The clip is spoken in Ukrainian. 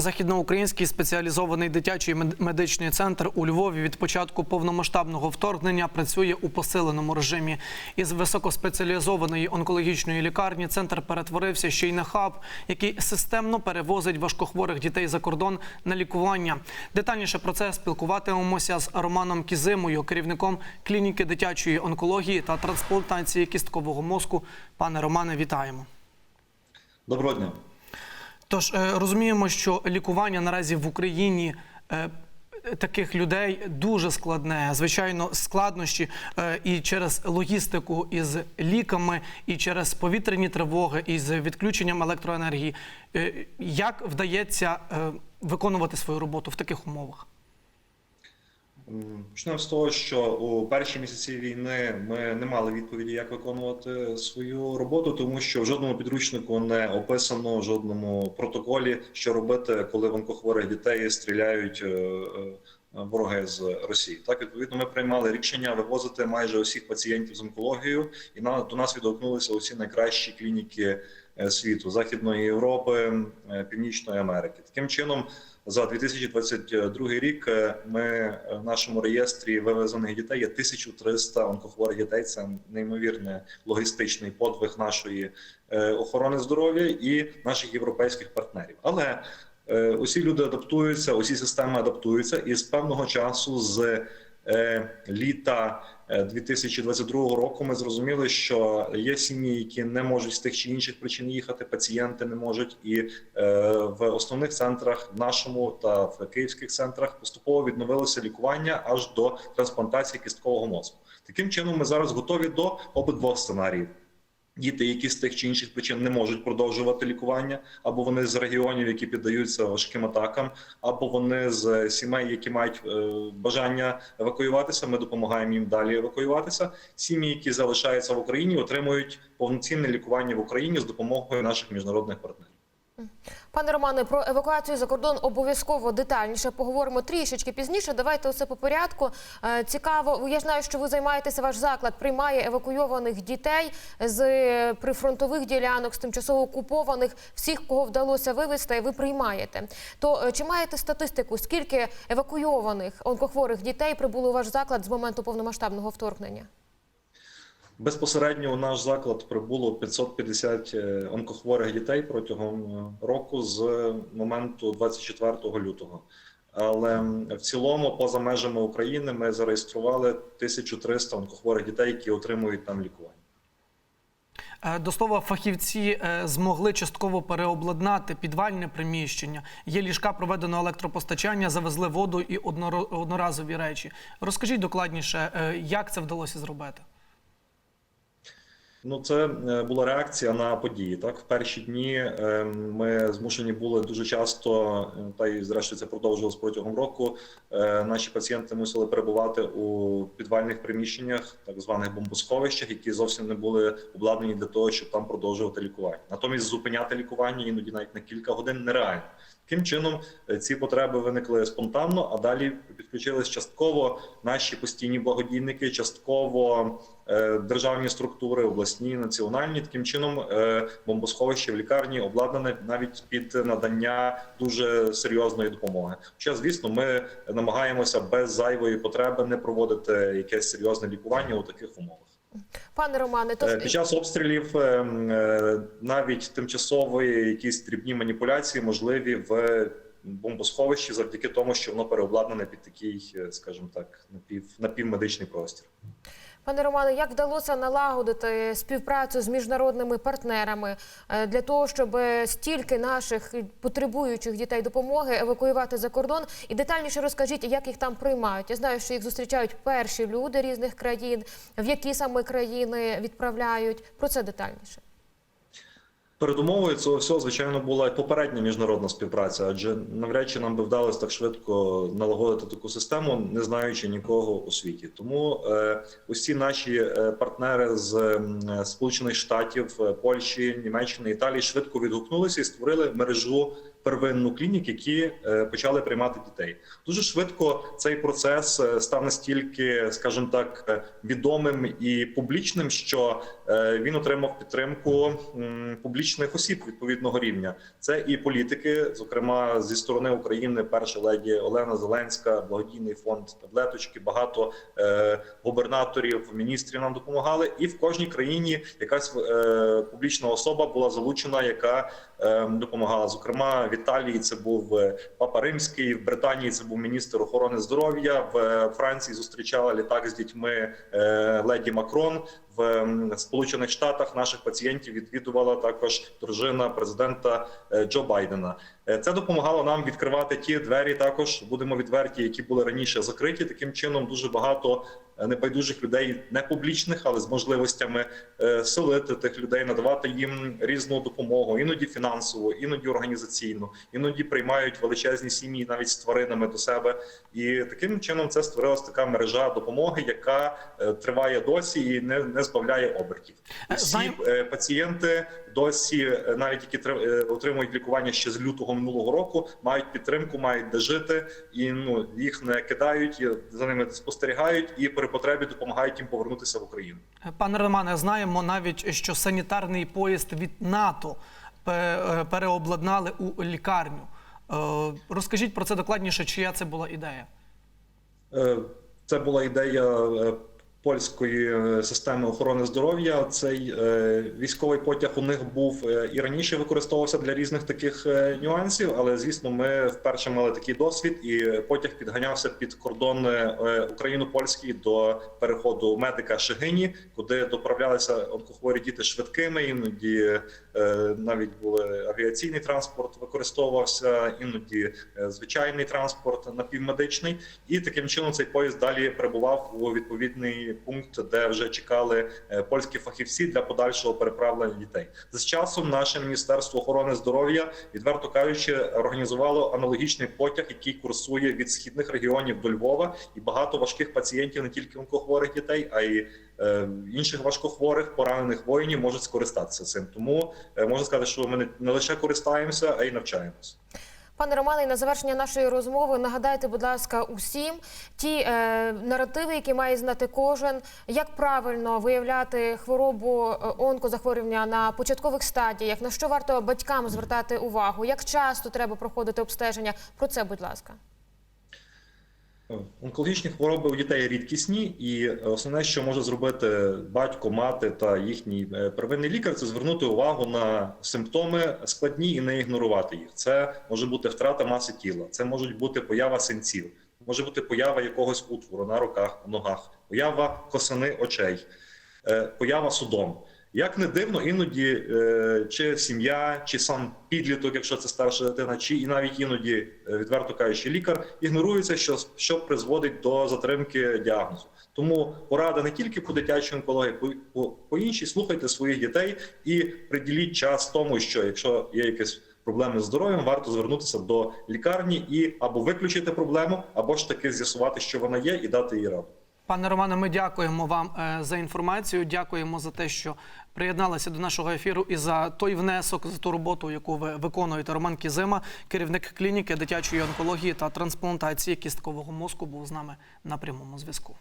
Західноукраїнський спеціалізований дитячий мед- медичний центр у Львові від початку повномасштабного вторгнення працює у посиленому режимі. Із високоспеціалізованої онкологічної лікарні центр перетворився ще й на хаб, який системно перевозить важкохворих дітей за кордон на лікування. Детальніше про це спілкуватимемося з Романом Кізимою, керівником клініки дитячої онкології та трансплантації кісткового мозку. Пане Романе, вітаємо. Доброго дня. Тож е, розуміємо, що лікування наразі в Україні е, таких людей дуже складне. Звичайно, складнощі е, і через логістику із ліками, і через повітряні тривоги, і з відключенням електроенергії. Як вдається виконувати свою роботу в таких умовах? Почнемо з того, що у перші місяці війни ми не мали відповіді, як виконувати свою роботу, тому що в жодному підручнику не описано в жодному протоколі, що робити, коли в онкохворих дітей стріляють е, е, вороги з Росії. Так відповідно, ми приймали рішення вивозити майже усіх пацієнтів з онкологією, і на до нас відгукнулися усі найкращі клініки е, світу Західної Європи, е, Північної Америки. Таким чином. За 2022 рік е, ми в нашому реєстрі вивезених дітей є 1300 онкохворих дітей. Це неймовірний логістичний подвиг нашої охорони здоров'я і наших європейських партнерів. Але усі люди адаптуються, усі системи адаптуються, і з певного часу з е, літа е, 2022 року ми зрозуміли, що є сім'ї, які не можуть з тих чи інших причин їхати, пацієнти не можуть, і е, в основних центрах, в нашому та в київських центрах, поступово відновилося лікування аж до трансплантації кісткового мозку. Таким чином, ми зараз готові до обидвох сценаріїв. Діти, які з тих чи інших причин не можуть продовжувати лікування, або вони з регіонів, які піддаються важким атакам, або вони з сімей, які мають е, бажання евакуюватися. Ми допомагаємо їм далі евакуюватися. Сім'ї, які залишаються в Україні, отримують повноцінне лікування в Україні з допомогою наших міжнародних партнерів. Пане Романе, про евакуацію за кордон обов'язково детальніше поговоримо трішечки пізніше. Давайте усе по порядку. Е, Цікаво, я знаю, що ви займаєтеся. Ваш заклад приймає евакуйованих дітей з прифронтових ділянок, з тимчасово окупованих, всіх, кого вдалося вивезти, ви приймаєте. То е, чи маєте статистику, скільки евакуйованих онкохворих дітей прибуло у ваш заклад з моменту повномасштабного вторгнення? Безпосередньо у наш заклад прибуло 550 е, онкохворих дітей протягом е, року з моменту 24 лютого. Але в цілому, поза межами України, ми зареєстрували 1300 онкохворих дітей, які отримують там лікування. Е, До слова, фахівці змогли частково переобладнати підвальне приміщення. Є ліжка, проведено електропостачання, завезли воду і одноразові речі. Розкажіть докладніше, як це вдалося зробити? Ну, це е, була реакція на події. Так, в перші дні е, ми змушені були дуже часто, е, та й зрештою це продовжилось протягом року. е, Наші пацієнти мусили перебувати у підвальних приміщеннях, так званих бомбосховищах, які зовсім не були обладнані для того, щоб там продовжувати лікування. Натомість зупиняти лікування іноді навіть на кілька годин нереально. Таким чином е, ці потреби виникли спонтанно, а далі підключились частково наші постійні благодійники, частково е, державні структури, обласні, національні. Таким чином е, бомбосховище в лікарні обладнане навіть під надання дуже серйозної допомоги. Хоча, звісно, ми намагаємося без зайвої потреби не проводити якесь серйозне лікування у таких умовах. Пане Романе, то Е, Під час обстрілів е, м, е, навіть тимчасові якісь дрібні маніпуляції можливі в бомбосховищі завдяки тому, що воно переобладнане під такий, е, скажімо так, напів напівмедичний простір. Пане Романе, як вдалося налагодити співпрацю з міжнародними партнерами е, для того, щоб стільки наших потребуючих дітей допомоги евакуювати за кордон? І детальніше розкажіть, як їх там приймають. Я знаю, що їх зустрічають перші люди різних країн, в які саме країни відправляють. Про це детальніше. Передумовою цього всього, звичайно, була попередня міжнародна співпраця, адже навряд чи нам би вдалося так швидко налагодити таку систему, не знаючи нікого у світі. Тому е, усі наші е, партнери з е, Сполучених Штатів, е, Польщі, Німеччини, Італії швидко відгукнулися і створили мережу первинну клінік, які е, почали приймати дітей. Дуже швидко цей процес е, став настільки, скажімо так, е, відомим і публічним, що він отримав підтримку публічних осіб відповідного рівня. Це і політики, зокрема зі сторони України, перша леді Олена Зеленська, благодійний фонд таблеточки. Багато губернаторів, міністрів нам допомагали, і в кожній країні якась публічна особа була залучена, яка е, допомагала. Зокрема, в Італії це був е, Папа Римський, в Британії це був міністр охорони здоров'я. В е, Франції зустрічала літак з дітьми е, леді Макрон. В Сполучених Штатах наших пацієнтів відвідувала також дружина президента Джо Байдена. Це допомагало нам відкривати ті двері. Також будемо відверті, які були раніше закриті. Таким чином дуже багато небайдужих людей, не публічних, але з можливостями е, селити тих людей, надавати їм різну допомогу, іноді фінансову, іноді організаційну, іноді приймають величезні сім'ї навіть з тваринами до себе. І таким чином це створилась така мережа допомоги, яка е, триває досі і не, не збавляє обертів. Всі е, пацієнти досі, навіть які тр- отримують лікування ще з лютого минулого року, мають підтримку, мають де жити, і ну їх не кидають, за ними спостерігають і при потребі допомагають їм повернутися в Україну. Пане Романе, знаємо навіть, що санітарний поїзд від НАТО е, переобладнали у лікарню. Е, Розкажіть про це докладніше, чия це була ідея? Е, Це була ідея польської е, системи охорони здоров'я. Цей е, військовий потяг у них був е, і раніше використовувався для різних таких нюансів. Але звісно, ми вперше мали такий досвід, і потяг підганявся під кордон е, Україно-польський до переходу медика Шегині, куди доправлялися онкохворі діти швидкими. Іноді навіть були авіаційний транспорт використовувався, іноді звичайний транспорт напівмедичний. І таким чином цей поїзд далі прибував у відповідний пункт, де вже чекали е, польські фахівці для подальшого переправлення дітей. З часом наше міністерство охорони здоров'я, відверто кажучи, організувало аналогічний потяг, який курсує від східних регіонів до Львова, і багато важких пацієнтів, не тільки онкохворих дітей, а й е, інших важкохворих поранених воїнів можуть скористатися цим. Тому е, можна сказати, що ми не, лише користаємося, а й навчаємося. Пане Романе, на завершення нашої розмови нагадайте, будь ласка, усім ті е, наративи, які має знати кожен, як правильно виявляти хворобу е, онкозахворювання на початкових стадіях, на що варто батькам звертати увагу, як часто треба проходити обстеження. Про це, будь ласка. Онкологічні хвороби у дітей рідкісні, і основне, що може зробити батько, мати та їхній е, первинний лікар, це звернути увагу на симптоми складні і не ігнорувати їх. Це може бути втрата маси тіла, це можуть бути поява синців, може бути поява якогось утвору на руках, ногах, поява косини очей, е, поява судом. Як не дивно, іноді е, чи сім'я, чи сам підліток, якщо це старша дитина, чи і навіть іноді, е, відверто кажучи, лікар ігнорується, що, що призводить до затримки діагнозу. Тому порада не тільки по дитячій онкології, по, по, по іншій слухайте своїх дітей і приділіть час тому, що якщо є якісь проблеми з здоров'ям, варто звернутися до лікарні і або виключити проблему, або ж таки з'ясувати, що вона є, і дати їй раду. Пане Романе, ми дякуємо вам е, за інформацію. Дякуємо за те, що приєдналися до нашого ефіру і за той внесок, за ту роботу, яку ви виконуєте. Роман Кізима, керівник клініки дитячої онкології та трансплантації кісткового мозку, був з нами на прямому зв'язку.